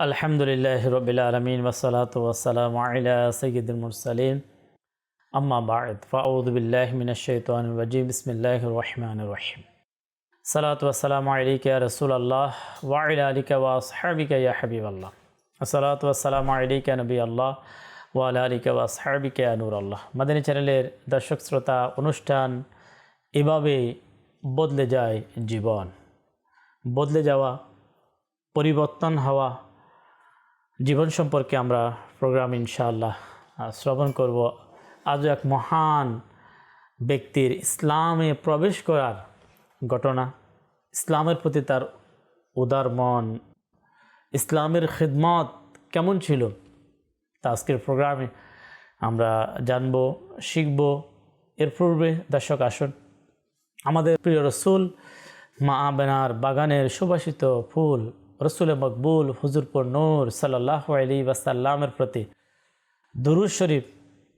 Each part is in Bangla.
الحمد لله رب العالمين والصلاة والسلام على سيد المرسلين أما بعد فأعوذ بالله من الشيطان الرجيم بسم الله الرحمن الرحيم صلاة والسلام عليك يا رسول الله وعلى آلك وأصحابك يا حبيب الله صلاة والسلام عليك يا نبي الله وعلى آلك وأصحابك يا نور الله مدني چنل درشق سرطة ونشتان إبابي بدل جاي جيبان بدل جوا পরিবর্তন হওয়া জীবন সম্পর্কে আমরা প্রোগ্রাম ইনশাআল্লাহ শ্রবণ করব। আজও এক মহান ব্যক্তির ইসলামে প্রবেশ করার ঘটনা, ইসলামের প্রতি তার উদার মন, ইসলামের খিদমত কেমন ছিল তা আজকের প্রোগ্রামে আমরা জানব, শিখব। এর পূর্বে দর্শক আসুন, আমাদের প্রিয় রসুল মা আবেনার বাগানের সুবাসিত ফুল রসুল মকবুল হুজুরপুর নূর সাল্লাহ আলী ওয়াসাল্লামের প্রতি দুরুজ শরীফ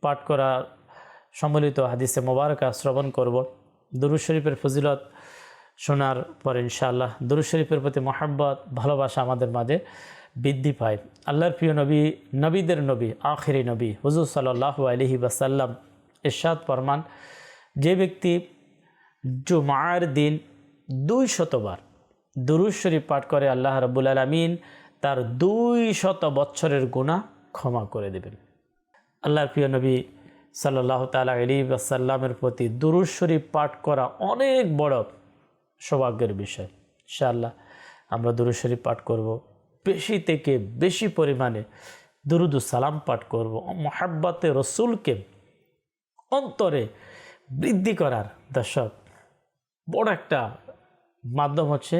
পাঠ করা সম্মিলিত হাদিসে মোবারকা শ্রবণ করব। দুরুজ শরীফের ফজিলত শোনার পর ইনশাআল্লাহ দুরুজ শরীফের প্রতি মহাব্বত, ভালোবাসা আমাদের মাঝে বৃদ্ধি পায়। আল্লাহর প্রিয় নবী, নবীদের নবী, আখেরি নবী, হুজুর সাল্লাহ আলহি ওয়াসাল্লাম ইরশাদ ফরমান, যে ব্যক্তি জুমার দিন দুই শতবার দুরুজ শরীফ পাঠ করে আল্লাহ রবুল আলমিন তার দুই শত বৎসরের গুণা ক্ষমা করে দেবেন। আল্লাহর প্রিয় নবী সাল্লাহ তালা আলী আসাল্লামের প্রতি দুরুজ শরীফ পাঠ করা অনেক বড় সৌভাগ্যের বিষয়। ইনশাআল্লাহ আমরা দুরুজ শরীফ পাঠ করব, বেশি থেকে বেশি পরিমাণে দুরুদু সালাম পাঠ করব মহাব্বাতে রসুলকে অন্তরে বৃদ্ধি করার দর্শক, বড় একটা মাধ্যম হচ্ছে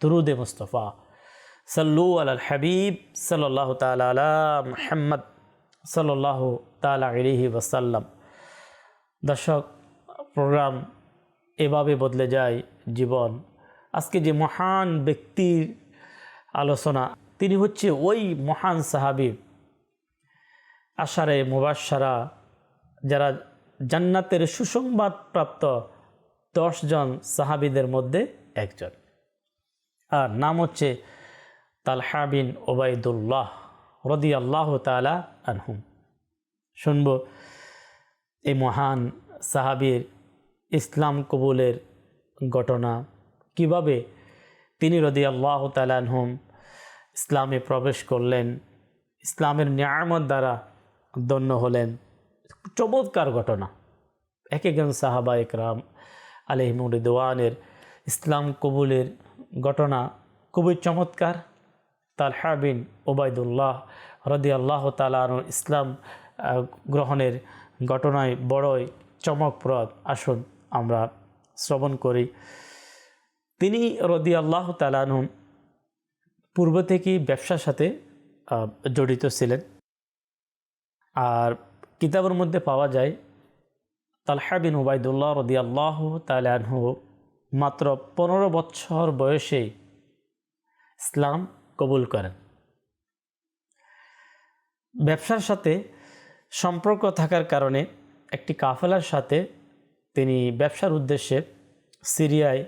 দুরুদে মুস্তফা সাল্লু আল হাবিব সাল্লাহ তালা মোহাম্মদ সাল্লাহ তালা আলিহি ওয়াসাল্লাম। দর্শক, প্রোগ্রাম এভাবে বদলে যায় জীবন। আজকে যে মহান ব্যক্তির আলোচনা, তিনি হচ্ছে ওই মহান সাহাবি আশারে মুবাসারা যারা জান্নাতের সুসংবাদ প্রাপ্ত দশজন সাহাবিদের মধ্যে একজন। আর নাম হচ্ছে তালহা বিন ওবায়দুল্লাহ রদি আল্লাহ তালা আনহুম। শুনব এই মহান সাহাবির ইসলাম কবুলের ঘটনা। কীভাবে তিনি রদি আল্লাহ তালানহুম ইসলামে প্রবেশ করলেন, ইসলামের নিয়ামত দ্বারা দন্য হলেন। চমৎকার ঘটনা। এক একজন সাহাবা একরাম আলহিমুরিদওয়ানের ইসলাম কবুলের ঘটনা খুবই চমৎকার। তালহা বিন ওবায়দুল্লাহ রদি আল্লাহ তালানুর ইসলাম গ্রহণের ঘটনায় বড়ই চমকপ্রদ আসুন আমরা শ্রবণ করি। তিনি রদি আল্লাহ তালানু পূর্ব থেকেই ব্যবসার সাথে জড়িত ছিলেন। আর কিতাবের মধ্যে পাওয়া যায়, তালহা বিন উবায়দুল্লাহ রদি আল্লাহ তালানহু মাত্র পনেরো বছর বয়সেই ইসলাম কবুল করেন। ব্যবসার সাথে সম্পর্ক থাকার কারণে একটি কাফেলার সাথে তিনি ব্যবসার উদ্দেশ্যে সিরিয়ায়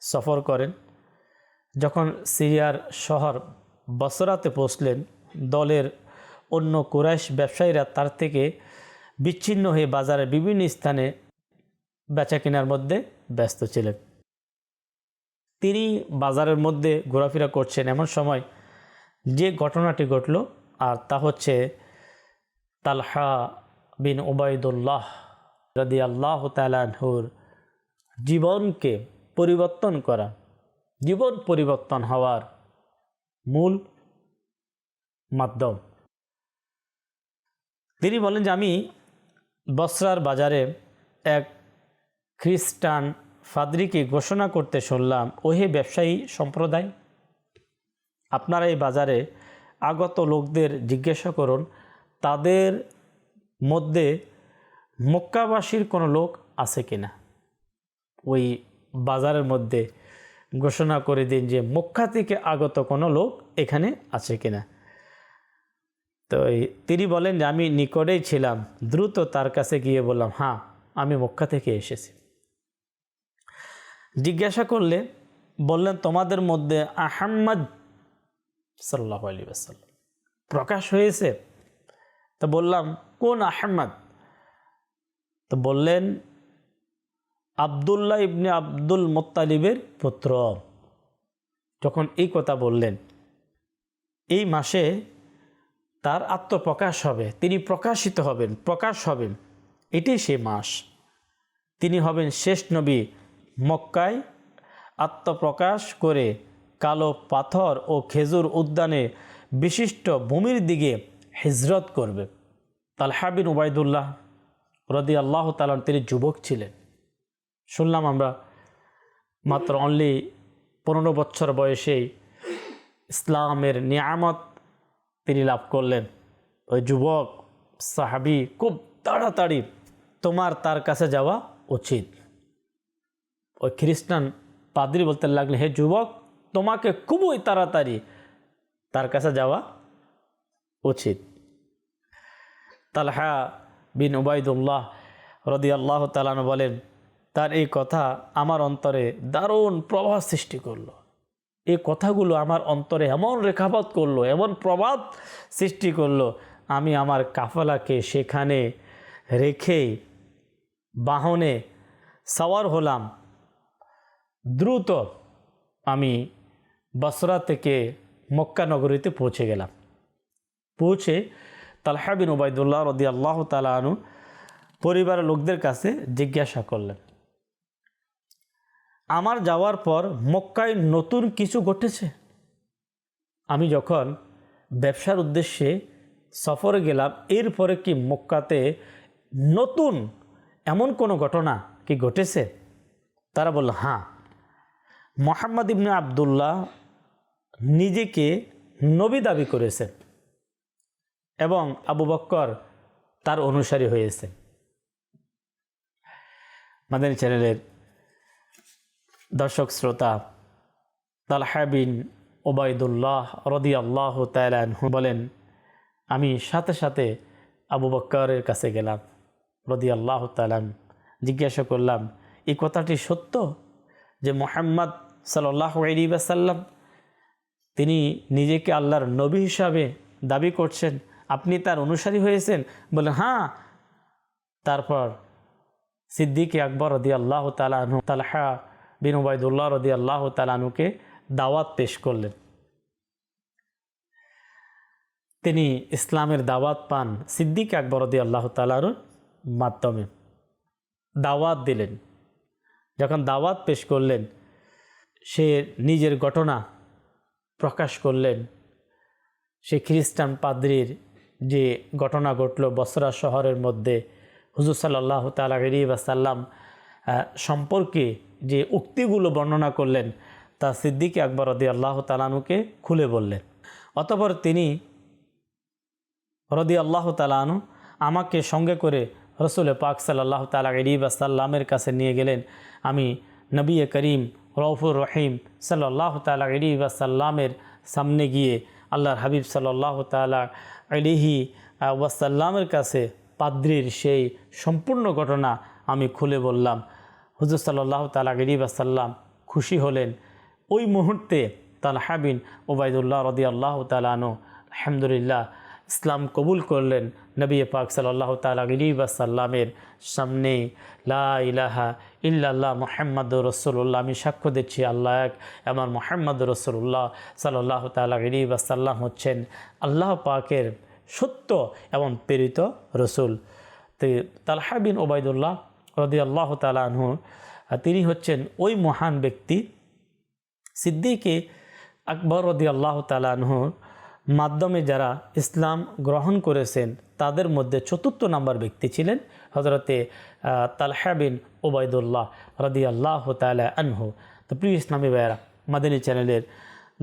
সফর করেন। যখন সিরিয়ার শহর বসরাতে পৌঁছলেন, দলের অন্য কুরাইশ ব্যবসায়ীরা তার থেকে বিচ্ছিন্ন হয়ে বাজারের বিভিন্ন স্থানে বেচা কেনার মধ্যে ব্যস্ত ছিলেন। তিনি বাজারের মধ্যে ঘোরাফেরা করছেন এমন সময় যে ঘটনাটি ঘটল, আর তা হচ্ছে তালহা বিন ওবায়দুল্লাহ রদি আল্লাহ তালানহুর জীবনকে পরিবর্তন করা। জীবন পরিবর্তন হওয়ার মূল মাধ্যম। তিনি বলেন যে আমি বসরার বাজারে এক খ্রিস্টান ফাদরিকে ঘোষণা করতে শুনলাম, ওহে ব্যবসায়ী সম্প্রদায়, আপনারা এই বাজারে আগত লোকদের জিজ্ঞাসা করুন, তাদের মধ্যে মক্কাবাসীর কোনো লোক আছে কিনা ওই বাজারের মধ্যে ঘোষণা করে দিন যে মক্কা থেকে আগত কোনো লোক এখানে আছে কিনা তো তিনি বলেন যে, আমি নিকটেই ছিলাম, দ্রুত তার কাছে গিয়ে বললাম হ্যাঁ আমি মক্কা থেকে এসেছি। জিজ্ঞাসা করলে বললেন, তোমাদের মধ্যে আহম্মদ সাল্লাহ আলী আসাল্লাম প্রকাশ হয়েছে? তো বললাম, কোন আহমদ তো বললেন, আবদুল্লাহ ইবনে আব্দুল মোত্তালিবের পুত্র। যখন এই কথা বললেন, এই মাসে তার আত্মপ্রকাশ হবে, তিনি প্রকাশিত হবেন, প্রকাশ হবেন। এটাই সে মাস। তিনি হবেন শেষ নবী মক্কায় আত্মপ্রকাশ করে কালো পাথর ও খেজুর উদ্যানে বিশিষ্ট ভূমির দিকে হিজরত করবে। তালহা বিন উবায়দুল্লাহ রদি আল্লাহ তালান তিনি যুবক ছিলেন। শুনলাম আমরা মাত্র অনলি পনেরো বছর বয়সেই ইসলামের নিয়ামত তিনি লাভ করলেন। ওই যুবক, সাহাবি খুব তাড়াতাড়ি তোমার তার কাছে যাওয়া উচিত। ওই খ্রিস্টান পাদ্রি বলতে লাগলে, হে যুবক, তোমাকে খুবই তাড়াতাড়ি তার কাছে যাওয়া উচিত। তালহা বিন উবায়দুল্লাহ রদি আল্লাহ তালান বলেন, তার এই কথা আমার অন্তরে দারুণ প্রভাব সৃষ্টি করল। এই কথাগুলো আমার অন্তরে এমন রেখাপাত করল, এমন প্রভাব সৃষ্টি করল, আমি আমার কাফলাকে সেখানে রেখে বাহনে সাওয়ার হলাম। দ্রুত আমি বসরা থেকে মক্কা নগরীতে পৌঁছে গেলাম। পৌঁছে তালহা বিন ওবায়দুল্লাহ রদি আল্লাহ তালু পরিবারের লোকদের কাছে জিজ্ঞাসা করলেন, আমার যাওয়ার পর মক্কায় নতুন কিছু ঘটেছে? আমি যখন ব্যবসার উদ্দেশ্যে সফরে গেলাম, এরপরে কি মক্কাতে নতুন এমন কোনো ঘটনা কি ঘটেছে? তারা বলল হ্যাঁ মোহাম্মদ ইবনে আবদুল্লাহ নিজেকে নবী দাবি করেছেন এবং আবু বক্কর তার অনুসারী হয়েছে মাদানী চ্যানেলের দর্শক শ্রোতা তালহাবিন ওবায়দুল্লাহ রদি আল্লাহ তালানহু বলেন, আমি সাথে সাথে আবু বক্করের কাছে গেলাম রদি আল্লাহ তালাম জিজ্ঞাসা করলাম, এই কথাটি সত্য যে মোহাম্মদ সাল্লাহ আলিবাসাল্লাম তিনি নিজেকে আল্লাহর নবী হিসাবে দাবি করছেন। আপনি তার অনুসারী হয়েছেন? বলেন হ্যাঁ। তারপর সিদ্দিকে আকবর রদি আল্লাহ তালাহু তালহা বিন ওবায়দুল্লাহ রদি আল্লাহ তালানুকে দাওয়াত পেশ করলেন। তিনি ইসলামের দাওয়াত পান সিদ্দিক আকবর রদি আল্লাহ তালার মাধ্যমে। দাওয়াত দিলেন। যখন দাওয়াত পেশ করলেন সে নিজের ঘটনা প্রকাশ করলেন। সে খ্রিস্টান পাদ্রির যে ঘটনা ঘটল বসরা শহরের মধ্যে, হুজুর সাল্লাহ তালা সাল্লাম সম্পর্কে যে উক্তিগুলো বর্ণনা করলেন, তা সিদ্দিকে আকবর রদি আল্লাহ তালানুকে খুলে বললেন। অতপর তিনি রদি আল্লাহ তালানু আমাকে সঙ্গে করে রসুল পাক সাল্লাহ তালা সাল্লামের কাছে নিয়ে গেলেন। আমি নবী করিম রৌফুর রহিম সাল্লাহ তালা সাল্লামের সামনে গিয়ে আল্লাহর হাবিব সাল্লাহ তালা আলিহি ওয়াসাল্লামের কাছে পাদ্রির সেই সম্পূর্ণ ঘটনা আমি খুলে বললাম। হুজুর সাল্লাহ তালা সাল্লাম খুশি হলেন। ওই মুহূর্তে তালহাবিন ওবায়দুল্লাহ রদি আল্লাহ তালানো আলহামদুলিল্লাহ ইসলাম কবুল করলেন নবী পাক সাল্লাহ তালা সাল্লামের সামনে। লা ইলাহা ইল্লাল্লাহ মোহাম্মদ রসুল্লাহ আমি সাক্ষ্য দিচ্ছি আল্লাহ এক আমার মোহাম্মদ রসুল্লাহ সাল্লাহ তালা সাল্লাম হচ্ছেন আল্লাহ পাকের সত্য এবং প্রেরিত রসুল। তো তালহা বিন ওবায়দুল্লাহ রদি আল্লাহ তালাহু তিনি হচ্ছেন ওই মহান ব্যক্তি, সিদ্দিকে আকবর রদি আল্লাহ তালাহুর মাধ্যমে যারা ইসলাম গ্রহণ করেছেন, তাদের মধ্যে চতুর্থ নাম্বার ব্যক্তি ছিলেন হজরতে তালহা বিন ওবায়দুল্লাহ রদি আল্লাহ তালা আনহু। তো প্রিয় ইসলামী ভাইয়েরা, মাদিনী চ্যানেলের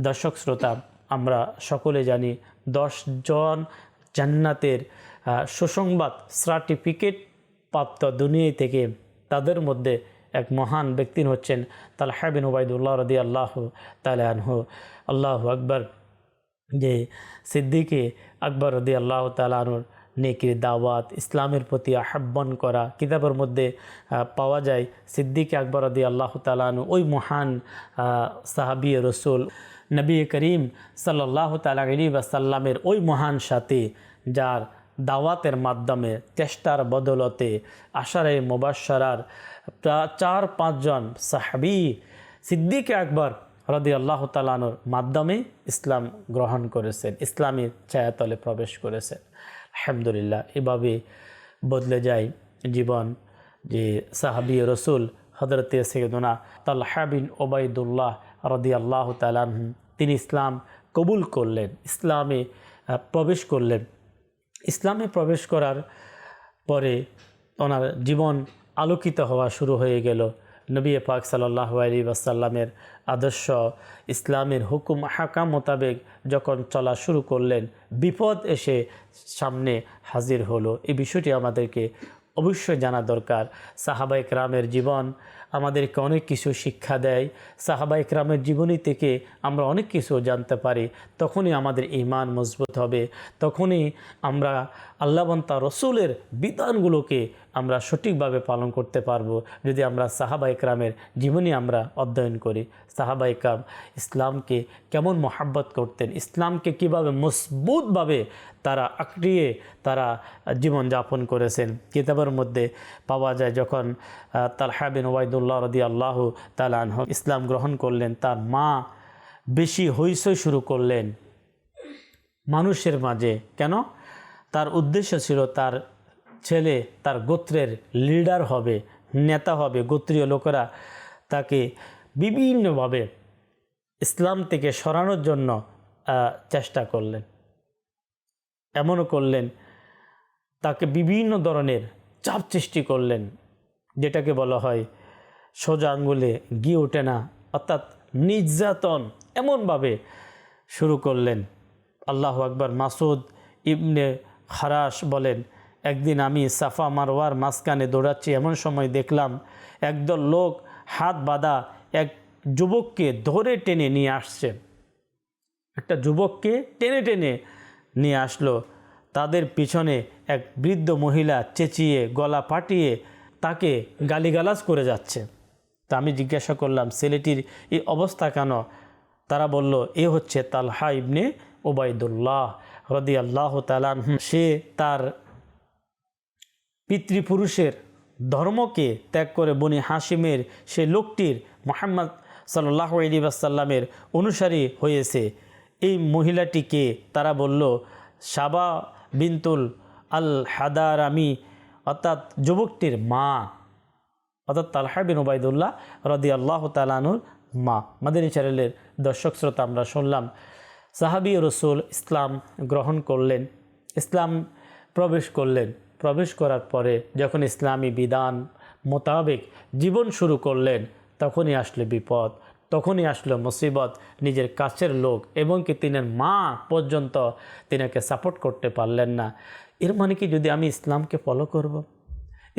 দর্শক শ্রোতা, আমরা সকলে জানি দশ জন জান্নাতের সুসংবাদ, সার্টিফিকেট প্রাপ্ত দুনিয়া থেকে তাদের মধ্যে এক মহান ব্যক্তি হচ্ছেন তালহা বিন ওবায়দুল্লাহ রদি আল্লাহ আনহু। আল্লাহ আকবর। যে সিদ্দিকে আকবর রদি আল্লাহ তালানুর নেকির দাওয়াত, ইসলামের প্রতি আহ্বান করা, কিতাবের মধ্যে পাওয়া যায় সিদ্দিকে আকবর রদি আল্লাহ তালানু ওই মহান সাহাবি রসুল নবী করিম সাল্লাহ তালা আলী বাসাল্লামের ওই মহান সাথী, যার দাওয়াতের মাধ্যমে চেষ্টার বদলতে আশারে মুবাসার চার পাঁচজন সাহাবি সিদ্দিক আকবর রদি আল্লাহ তালানোর মাধ্যমে ইসলাম গ্রহণ করেছেন ইসলামের ছায়াতলে প্রবেশ করেছেন। আলহামদুলিল্লাহ, এভাবে বদলে যায় জীবন যে সাহাবি রসুল হজরতে সৈয়দনা তাল্লাহা বিন ওবায়দুল্লাহ রদি আল্লাহ তালাহ তিনি ইসলাম কবুল করলেন, ইসলামে প্রবেশ করলেন। ইসলামে প্রবেশ করার পরে ওনার জীবন আলোকিত হওয়া শুরু হয়ে গেল। নবী পাক সাল্লাহ আলী ওয়াসাল্লামের আদর্শ ইসলামের হুকুম হাকা মোতাবেক যখন চলা শুরু করলেন, বিপদ এসে সামনে হাজির হলো। এই বিষয়টি আমাদেরকে অবশ্যই জানা দরকার। সাহাবাইক রামের জীবন আমাদেরকে অনেক কিছু শিক্ষা দেয়। সাহাবা ইকরামের জীবনী থেকে আমরা অনেক কিছু জানতে পারি। তখনই আমাদের ইমান মজবুত হবে। তখনই আমরা আল্লাহবন্তা রসুলের বিধানগুলোকে আমরা সঠিকভাবে পালন করতে পারব যদি আমরা সাহাবা ইকরামের জীবনী আমরা অধ্যয়ন করি। সাহাবা ইকরাম ইসলামকে কেমন মোহাব্বত করতেন ইসলামকে কীভাবে মজবুতভাবে তারা আঁকড়িয়ে তারা জীবনযাপন করেছেন। কিতাবের মধ্যে পাওয়া যায় যখন আহ, তালহা ওয়াইদুল্লাহ রদি আল্লাহ তালান ইসলাম গ্রহণ করলেন, তার মা বেশি হইসই শুরু করলেন মানুষের মাঝে। কেন? তার উদ্দেশ্য ছিল তার ছেলে, তার গোত্রের লিডার হবে, নেতা হবে, গোত্রীয় লোকেরা তাকে বিভিন্নভাবে ইসলাম থেকে সরানোর জন্য চেষ্টা করলেন। এমনও করলেন, তাকে বিভিন্ন ধরনের চাপ সৃষ্টি করলেন, যেটাকে বলা হয় সোজা আঙ্গুলে গিয়ে ওঠে না, অর্থাৎ নির্যাতন এমনভাবে শুরু করলেন। আল্লাহ আকবর মাসুদ ইবনে খারাস বলেন, একদিন আমি সাফা মারওয়ার মাঝখানে দৌড়াচ্ছি, এমন সময় দেখলাম একদল লোক হাত বাঁধা এক যুবককে ধরে টেনে নিয়ে আসছে। একটা যুবককে টেনে টেনে নিয়ে আসলো। তাদের পিছনে এক বৃদ্ধ মহিলা চেঁচিয়ে, গলা পাটিয়ে তাকে গালিগালাজ করে যাচ্ছে। তা আমি জিজ্ঞাসা করলাম, ছেলেটির এই অবস্থা কেন? তারা বলল, এ হচ্ছে তালহা ইবনে ওবায়দুল্লাহ রদি আল্লাহ তালান সে তার পিতৃপুরুষের ধর্মকে ত্যাগ করে বনি হাসিমের সে লোকটির মোহাম্মদ সাল্লাহ আলী আসাল্লামের অনুসারী হয়েছে। এই মহিলাটিকে তারা বলল, সাবা বিনতুল আল হাদার আমি অর্থাৎ যুবকটির মা। অর্থাৎ তালহা বিন ওবায়দুল্লাহ রদি আল্লাহ তালানুর মা মাদানী চ্যানেলের দর্শক শ্রোতা, আমরা শুনলাম, সাহাবি রসুল ইসলাম গ্রহণ করলেন, ইসলাম প্রবেশ করলেন প্রবেশ করার পরে যখন ইসলামী বিধান মোতাবেক জীবন শুরু করলেন, তখনই আসলে বিপদ, তখনই আসলো মুসিবত, নিজের কাছের লোক এবং কি তিনের মা পর্যন্ত তিনাকে সাপোর্ট করতে পারলেন না এর মানে কি, যদি আমি ইসলামকে ফলো করব।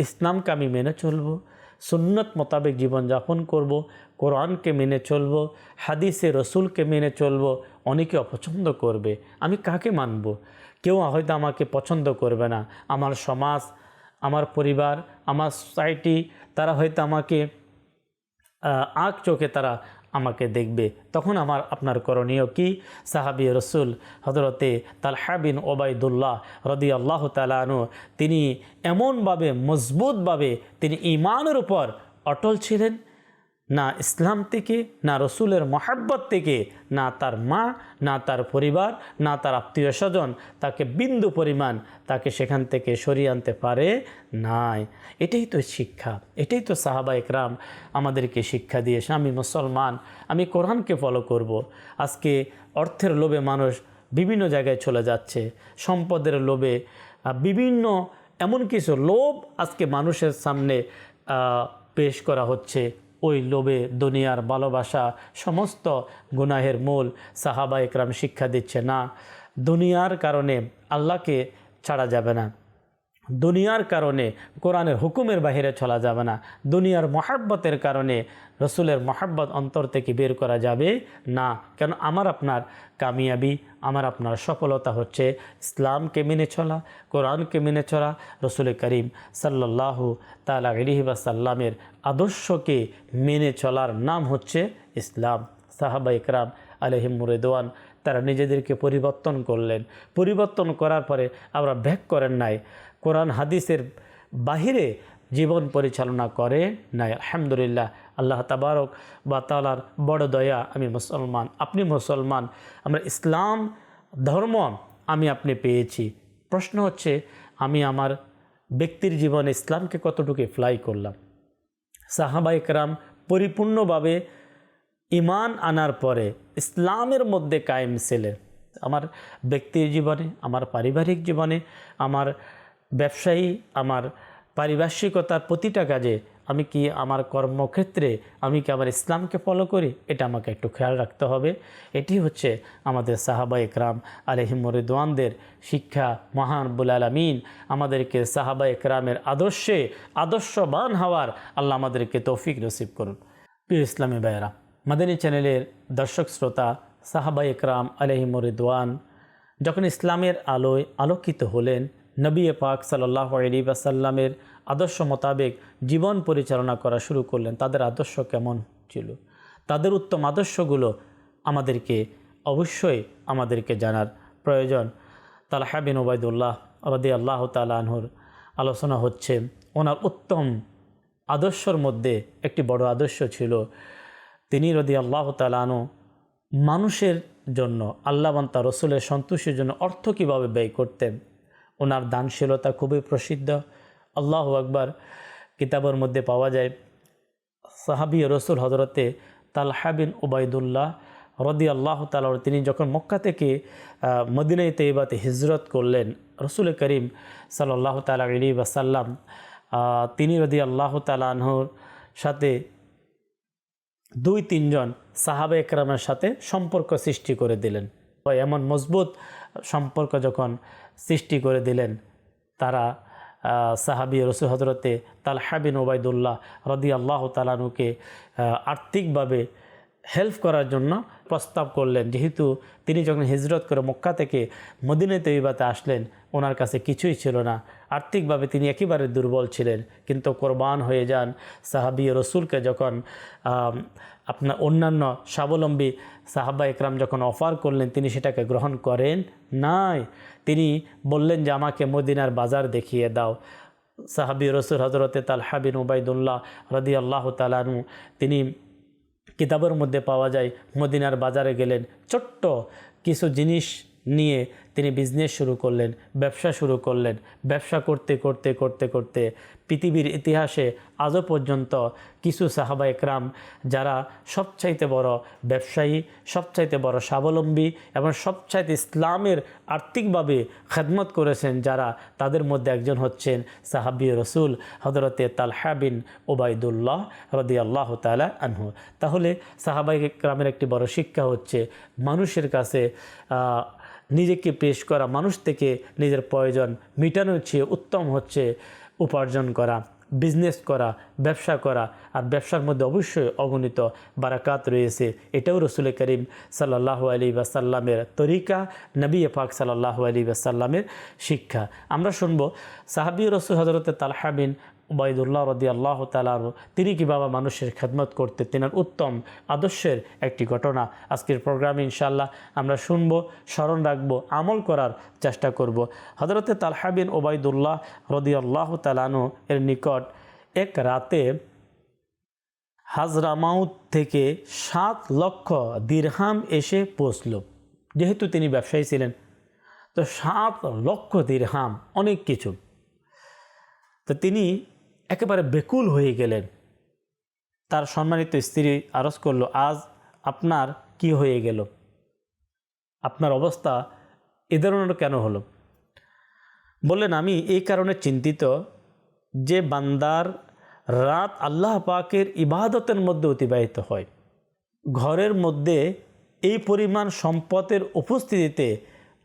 ইসলামকে আমি মেনে চলব সুন্নত মোতাবেক জীবনযাপন করব, কোরআনকে মেনে চলব, হাদিসে রসুলকে মেনে চলব, অনেকে অপছন্দ করবে। আমি কাকে মানব? কেউ হয়তো আমাকে পছন্দ করবে না। আমার সমাজ, আমার পরিবার, আমার সোসাইটি তারা হয়তো আমাকে আগ চোখে তারা আমাকে দেখবে। তখন আমার, আপনার করণীয় কি? সাহাবি রসুল হজরতে তালহাবিন ওবায়দুল্লাহ রদি আল্লাহ তালানু তিনি এমনভাবে মজবুতভাবে তিনি ইমানের উপর অটল ছিলেন। না ইসলাম থেকে, না রসুলের মহাব্বত থেকে, না তার মা, না তার পরিবার, না তার আত্মীয় স্বজন, তাকে বিন্দু পরিমাণ তাকে সেখান থেকে সরিয়ে আনতে পারে নাই। এটাই তো শিক্ষা, এটাই তো সাহাবা একরাম আমাদেরকে শিক্ষা দিয়েছে। আমি মুসলমান, আমি কোরআনকে ফলো করব। আজকে অর্থের লোভে মানুষ বিভিন্ন জায়গায় চলে যাচ্ছে, সম্পদের লোভে বিভিন্ন এমন কিছু লোভ আজকে মানুষের সামনে পেশ করা হচ্ছে। ওই লোভে দুনিয়ার ভালোবাসা সমস্ত গুনাহের মূল সাহাবা একরাম শিক্ষা দিচ্ছে না। দুনিয়ার কারণে আল্লাহকে ছাড়া যাবে না। দুনিয়ার কারণে কোরআনের হুকুমের বাহিরে চলা যাবে না। দুনিয়ার মহাব্বতের কারণে রসুলের মহাব্বত অন্তর থেকে বের করা যাবে না। কেন? আমার আপনার কামিয়াবি আমার আপনার সফলতা হচ্ছে ইসলামকে মেনে চলা, কোরআনকে মেনে চলা, রসুল করিম সাল্লাহ তালা সাল্লামের আদর্শকে মেনে চলার নাম হচ্ছে ইসলাম। সাহাবা ইকরাম আলহিম মুরেদওয়ান তারা নিজেদেরকে পরিবর্তন করলেন। পরিবর্তন করার পরে আমরা ব্যাক করেন নাই, কোরআন হাদিসের বাহিরে জীবন পরিচালনা করে নাই। আলহামদুলিল্লাহ, আল্লাহ তাবারক বা তালার বড় দয়া, আমি মুসলমান, আপনি মুসলমান, আমরা ইসলাম, ধর্ম আমি আপনি পেয়েছি। প্রশ্ন হচ্ছে, আমি আমার ব্যক্তির জীবনে ইসলামকে কতটুকু ফ্লাই করলাম? সাহাবা একরাম পরিপূর্ণভাবে ইমান আনার পরে ইসলামের মধ্যে কায়েম ছিলেন। আমার ব্যক্তির জীবনে, আমার পারিবারিক জীবনে, আমার ব্যবসায়ী, আমার পারিপার্শ্বিকতার প্রতিটা কাজে আমি কি আমার কর্মক্ষেত্রে আমি কি আমার ইসলামকে ফলো করি? এটা আমাকে একটু খেয়াল রাখতে হবে। এটি হচ্ছে আমাদের সাহাবা একরাম আলহিমরিদওয়ানদের শিক্ষা মহান বুল আলমিন। আমাদেরকে সাহাবা একরামের আদর্শে, আদর্শবান হওয়ার আল্লাহ আমাদেরকে তৌফিক নসিব করুন। প্রিয় ইসলামী ভাইয়েরা, মাদানী চ্যানেলের দর্শক শ্রোতা, সাহাবা একরাম আলহিমরিদওয়ান যখন ইসলামের আলোয় আলোকিত হলেন নবী পাক সাল্লাহ আলী বাসাল্লামের আদর্শ মোতাবেক জীবন পরিচালনা করা শুরু করলেন। তাদের আদর্শ কেমন ছিল? তাদের উত্তম আদর্শগুলো আমাদেরকে অবশ্যই আমাদেরকে জানার প্রয়োজন। তালহা বিন ওবায়দুল্লাহ রদি আল্লাহ তালাহুর আলোচনা হচ্ছে, ওনার উত্তম আদর্শর মধ্যে একটি বড় আদর্শ ছিল। তিনি রদি আল্লাহ তালানু মানুষের জন্য, আল্লাহবান তার রসুলের সন্তুষ্টির জন্য অর্থ কীভাবে ব্যয় করতেন? ওনার দানশীলতা খুবই প্রসিদ্ধ। আল্লাহ আকবার কিতাবের মধ্যে পাওয়া যায়, সাহাবি রসুল হজরতে তালহাবিন ওবায়দুল্লাহ রদি আল্লাহ তালা তিনি যখন মক্কা থেকে মদিনাই তেইবাতে হিজরত করলেন, রসুল করিম সাল্লাহ তালা আলী বাসাল্লাম তিনি রদি আল্লাহ তালাহর সাথে দুই তিনজন সাহাবা একরামের সাথে সম্পর্ক সৃষ্টি করে দিলেন। এমন মজবুত সম্পর্ক যখন সৃষ্টি করে দিলেন, তারা সাহাবি রসুল হজরতে তালহাবিন ওবায়দুল্লাহ রদি আল্লাহ তালানুকে আর্থিকভাবে হেল্প করার জন্য প্রস্তাব করলেন। যেহেতু তিনি যখন হিজরত করে মক্কা থেকে মদিনে তৈবাতে আসলেন, ওনার কাছে কিছুই ছিল না। আর্থিকভাবে তিনি একেবারে দুর্বল ছিলেন। কিন্তু কোরবান হয়ে যান, সাহাবি রসুলকে যখন আপনার অন্যান্য স্বাবলম্বী সাহাবা একরাম যখন অফার করলেন, তিনি সেটাকে গ্রহণ করেন নাই। তিনি বললেন যে, আমাকে মদিনার বাজার দেখিয়ে দাও। সাহাবি রসুল হজরতে তাল হাবিন উবাইদুল্লাহ রদি আল্লাহ তালানু তিনি কিতাবের মধ্যে পাওয়া যায়, মদিনার বাজারে গেলেন, ছোট্ট কিছু জিনিস নিয়ে তিনি বিজনেস শুরু করলেন, ব্যবসা শুরু করলেন। ব্যবসা করতে করতে করতে করতে পৃথিবীর ইতিহাসে আজও পর্যন্ত কিছু সাহাবা একরাম যারা সবচাইতে বড় ব্যবসায়ী, সবচাইতে বড় স্বাবলম্বী এবং সবচাইতে ইসলামের আর্থিকভাবে খেদমত করেছেন যারা তাদের মধ্যে একজন হচ্ছেন সাহাবি রসুল হজরতে তালহা বিন ওবায়দুল্লাহ রদি আল্লাহ তালা আনহু। তাহলে সাহাবাই একরামের একটি বড় শিক্ষা হচ্ছে মানুষের কাছে নিজেকে পেশ করা, মানুষ থেকে নিজের প্রয়োজন মেটানোর চেয়ে উত্তম হচ্ছে উপার্জন করা বিজনেস করা, ব্যবসা করা। আর ব্যবসার মধ্যে অবশ্যই অগণিত বারাকাত রয়েছে। এটাও রসুল করিম সাল্লাহ আলী বাসাল্লামের তরিকা, নবী এফাক সাল্লাহ আলী বাসাল্লামের শিক্ষা। আমরা শুনব সাহাবি রসুল হজরত তালহাবিন উবায়দুল্লাহ রদি আল্লাহ তালার তিনি কীভাবে মানুষের খেদমত করতে তেনার উত্তম আদর্শের একটি ঘটনা আজকের প্রোগ্রামে ইনশাল্লাহ আমরা শুনব, স্মরণ রাখব, আমল করার চেষ্টা করব। হজরতে তালহাবিন ওবায়দুল্লাহ রদি আল্লাহ তালানু এর নিকট এক রাতে হাজরামাউত থেকে সাত লক্ষ দীর্হাম এসে পৌঁছল। যেহেতু তিনি ব্যবসায়ী ছিলেন, তো সাত লক্ষ দীর্হাম, অনেক কিছু। তো তিনি একেবারে বেকুল হয়ে গেলেন। তার সম্মানিত স্ত্রী আরজ করল, আজ আপনার কি হয়ে গেল? আপনার অবস্থা এ ধরনের কেন হলো? বললেন, আমি এই কারণে চিন্তিত যে বান্দার রাত আল্লাহ পাকের ইবাদতের মধ্যে অতিবাহিত হয়। ঘরের মধ্যে এই পরিমাণ সম্পদের উপস্থিতিতে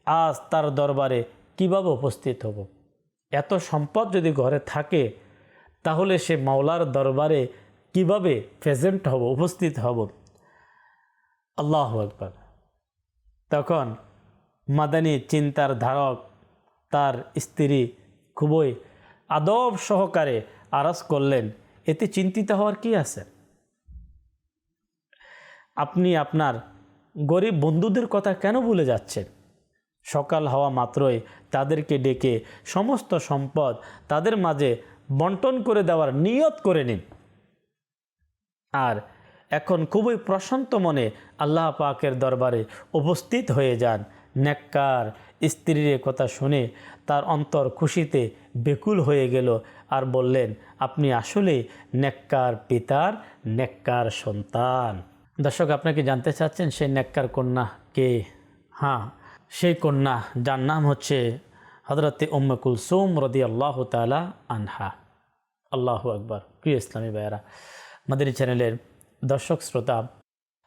আজ তার দরবারে কীভাবে উপস্থিত হব? এত সম্পদ যদি ঘরে থাকে তাহলে সে মাওলার দরবারে কীভাবে প্রেজেন্ট হব, উপস্থিত হব? আল্লাহ একবার তখন মাদানী চিন্তার ধারক তার স্ত্রী খুবই আদব সহকারে আরজ করলেন, এতে চিন্তিত হওয়ার কি আছে? আপনি আপনার গরিব বন্ধুদের কথা কেন ভুলে যাচ্ছেন? সকাল হওয়া মাত্রই তাদেরকে ডেকে সমস্ত সম্পদ তাদের মাঝে বন্টন করে দেওয়ার নিয়ত করে নিন। আর এখন খুবই প্রশান্ত মনে আল্লাহ পাকের দরবারে উপস্থিত হয়ে যান। নেককার স্ত্রীর কথা শুনে তার অন্তর খুশিতে বেকুল হয়ে গেল আর বললেন, আপনি আসলে নেককার পিতার নেককার সন্তান। দর্শক আপনাকে জানতে চাচ্ছেন সেই নেককার কন্যা কে? হ্যাঁ সেই কন্যা, যার নাম হচ্ছে হজরতে উম্মে কুলসুম রদি আল্লাহ তালা আনহা। আল্লাহ আকবর। প্রিয় ইসলামী ভাইয়েরা মাদানী চ্যানেলের দর্শক শ্রোতা,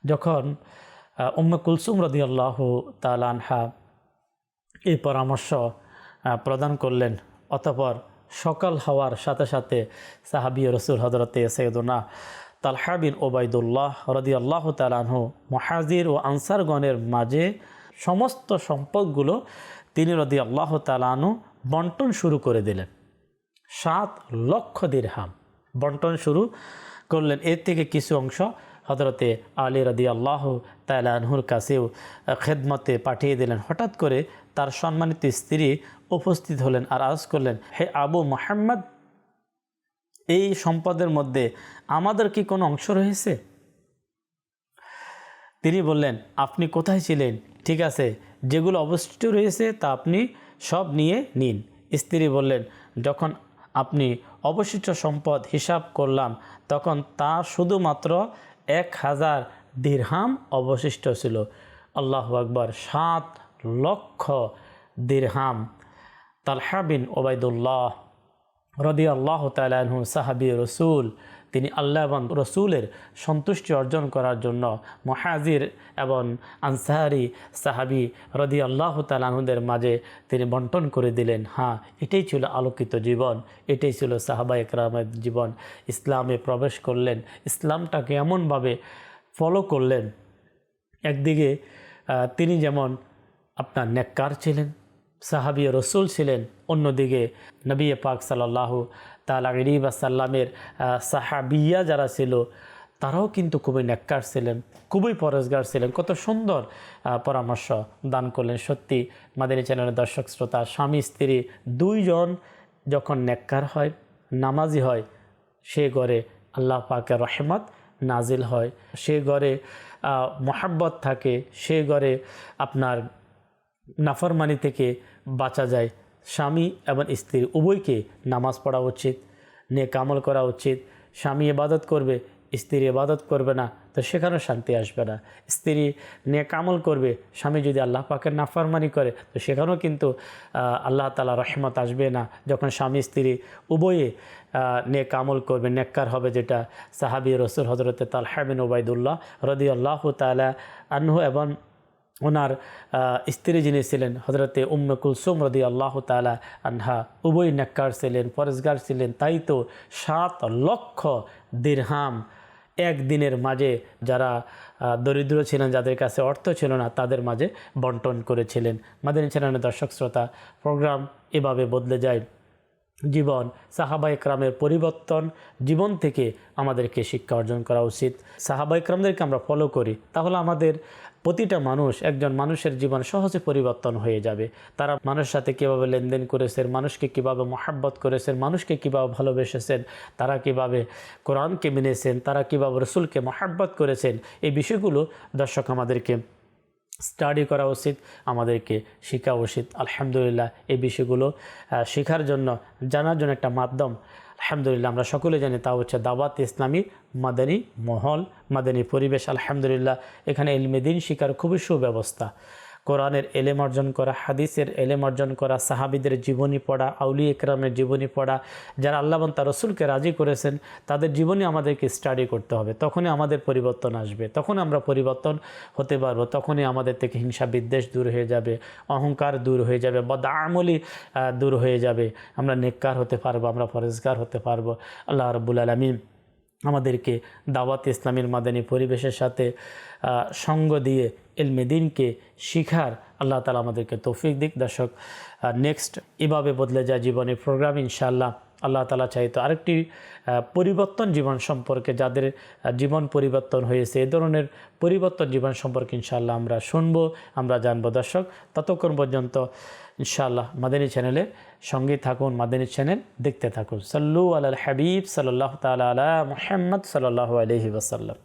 যখন উম্মে কুলসুম রদি আল্লাহ তালানহা এই পরামর্শ প্রদান করলেন, অতপর সকাল হওয়ার সাথে সাথে সাহাবি রসুল হজরতে সৈয়দুনা তালহা বিন ওবায়দুল্লাহ রদি আল্লাহ তালানহু মহাজির ও আনসারগণের মাঝে সমস্ত সম্পদগুলো তিনি রদি আল্লাহ তালানহু বন্টন শুরু করে দিলেন। সাত লক্ষ দিরহাম। বন্টন শুরু করলেন। এর থেকে কিছু অংশ হজরতে আলী রদি আল্লাহ তালানহুর কাছেও খেদমতে পাঠিয়ে দিলেন। হঠাৎ করে তার সম্মানিত স্ত্রী উপস্থিত হলেন আর আজ করলেন, হে আবু মোহাম্মদ, এই সম্পদের মধ্যে আমাদের কি কোনো অংশ রয়েছে? তিনি বললেন, আপনি কোথায় ছিলেন? ঠিক আছে, যেগুলো অবশিষ্ট রয়েছে তা আপনি সব নিয়ে নিন। স্ত্রী বললেন, যখন আপনি অবশিষ্ট সম্পদ হিসাব করলাম, তখন তা শুধুমাত্র এক হাজার দীর্হাম অবশিষ্ট ছিল। আল্লাহ আকবর, সাত লক্ষ দীর্হাম। তালহাবিন ওবায়দুল্লাহ রদি আল্লাহ তালু সাহাবি রসুল তিনি আল্লাহ এবং রসুলের সন্তুষ্টি অর্জন করার জন্য মহাজির এবং আনসাহারি সাহাবি রদি আল্লাহ তালাহুদের মাঝে তিনি বন্টন করে দিলেন। হ্যাঁ এটাই ছিল আলোকিত জীবন, এটাই ছিল সাহাবা একরামের জীবন। ইসলামে প্রবেশ করলেন, ইসলামটাকে এমনভাবে ফলো করলেন, একদিকে তিনি যেমন আপনার নেককার ছিলেন, সাহাবি রসুল ছিলেন, অন্যদিকে নবী পাক সাল্লাহ তালা গরিব সাল্লামের সাহাবিয়া যারা ছিল, তারাও কিন্তু খুবই নেককার ছিলেন, খুবই পরেশগার ছিলেন। কত সুন্দর পরামর্শ দান করলেন। সত্যি মাদানী চ্যানেলের দর্শক, শ্রোতা, স্বামী, স্ত্রী দুইজন যখন নেককার হয়, নামাজি হয়, সে ঘরে আল্লাহ পাকের রহমত নাজিল হয়। সে ঘরে মহাব্বত থাকে, সে ঘরে আপনার নাফরমানি থেকে বাঁচা যায়। স্বামী এবং স্ত্রী উভয়কে নামাজ পড়া উচিত নেক কামল করা উচিত। স্বামী ইবাদত করবে স্ত্রী ইবাদত করবে না তো সেখানেও শান্তি আসবে না। স্ত্রী নেক কামল করবে স্বামী যদি আল্লাহ পাকের নাফরমানি করে তো সেখানেও কিন্তু আল্লাহ তালা রহমত আসবে না। যখন স্বামী স্ত্রী উভয়ে আহ, কামল করবে নেককার হবে যেটা সাহাবি রসুল হজরত তাল তালহাবিন ওবায়দুল্লাহ রদি আল্লাহ তালা আনহু এবং ওনার স্ত্রী যিনি ছিলেন হজরতে উম্মে কুলসুম রদি আল্লাহ তালা আনহা, উভয় নেককার ছিলেন, পরেশগার ছিলেন, তাই তো সাত লক্ষ দিরহাম একদিনের মাঝে যারা দরিদ্র ছিলেন, যাদের কাছে অর্থ ছিল না, তাদের মাঝে বন্টন করেছিলেন। মাদানী চ্যানেলের দর্শক শ্রোতা, প্রোগ্রাম এভাবে বদলে যায়। জীবন, সাহাবা একরামের পরিবর্তন, জীবন থেকে আমাদেরকে শিক্ষা অর্জন করা উচিত। সাহাবা একরামদেরকে আমরা ফলো করি। তাহলে আমাদের প্রতিটা মানুষ একজন মানুষের জীবন সহজে পরিবর্তন হয়ে যাবে। তারা মানুষের সাথে কীভাবে লেনদেন করেছেন, মানুষকে কীভাবে মহাব্বত করেছেন, মানুষকে কীভাবে ভালোবেসেছেন, তারা কীভাবে কোরআনকে মেনেছেন, তারা কীভাবে রসুলকে মহাব্বত করেছেন, এই বিষয়গুলো দর্শক আমাদেরকে স্টাডি করা উচিত, আমাদেরকে শেখা উচিত। আলহামদুলিল্লাহ, এই বিষয়গুলো শেখার জন্য, জানার জন্য একটা মাধ্যম আলহামদুলিল্লাহ, আমরা সকলে জানি তা হচ্ছে দাওয়াত ইসলামী, মাদানী মহল, মাদানী পরিবেশ, আলহামদুলিল্লাহ। এখানে এলমেদিন শিকার খুবই সুব্যবস্থা। কোরআনের এলেম অর্জন করা, হাদিসের এলেম অর্জন করা, সাহাবিদের জীবনী পড়া আউলি একরামের জীবনী পড়া, যারা আল্লাহ তার রসুলকে রাজি করেছেন, তাদের জীবনী আমাদেরকে স্টাডি করতে হবে। তখনই আমাদের পরিবর্তন আসবে। তখন আমরা পরিবর্তন হতে পারব। তখনই আমাদের থেকে হিংসা বিদ্বেষ দূর হয়ে যাবে, অহংকার দূর হয়ে যাবে বদামলি দূর হয়ে যাবে। আমরা নেককার হতে পারব, আমরা ফরেজগার হতে পারব। আল্লাহ রব্বুল আলমিন আমাদেরকে দাওয়াত ইসলামের মাদানী পরিবেশের সাথে সঙ্গ দিয়ে এলমেদিনকে শিখার আল্লাহ তালা আমাদেরকে তৌফিক দিক। দর্শক নেক্সট এভাবে বদলে যায় জীবনের প্রোগ্রাম ইনশাআল্লাহ আল্লাহ তালা চাইতো আরেকটি পরিবর্তন জীবন সম্পর্কে, যাদের জীবন পরিবর্তন হয়েছে, এ ধরনের পরিবর্তন জীবন সম্পর্কে ইনশাআল্লাহ আমরা শুনব, আমরা জানব। দর্শক, ততক্ষণ পর্যন্ত ইনশাআল্লাহ মাদানী চ্যানেলে সঙ্গে থাকুন, মাদানী চ্যানেল দেখতে থাকুন। সাল্লু আল হাবিব সাল্লাহ তালা আলা মোহাম্মদ সাল্লাহ আলহি ওসাল্লাম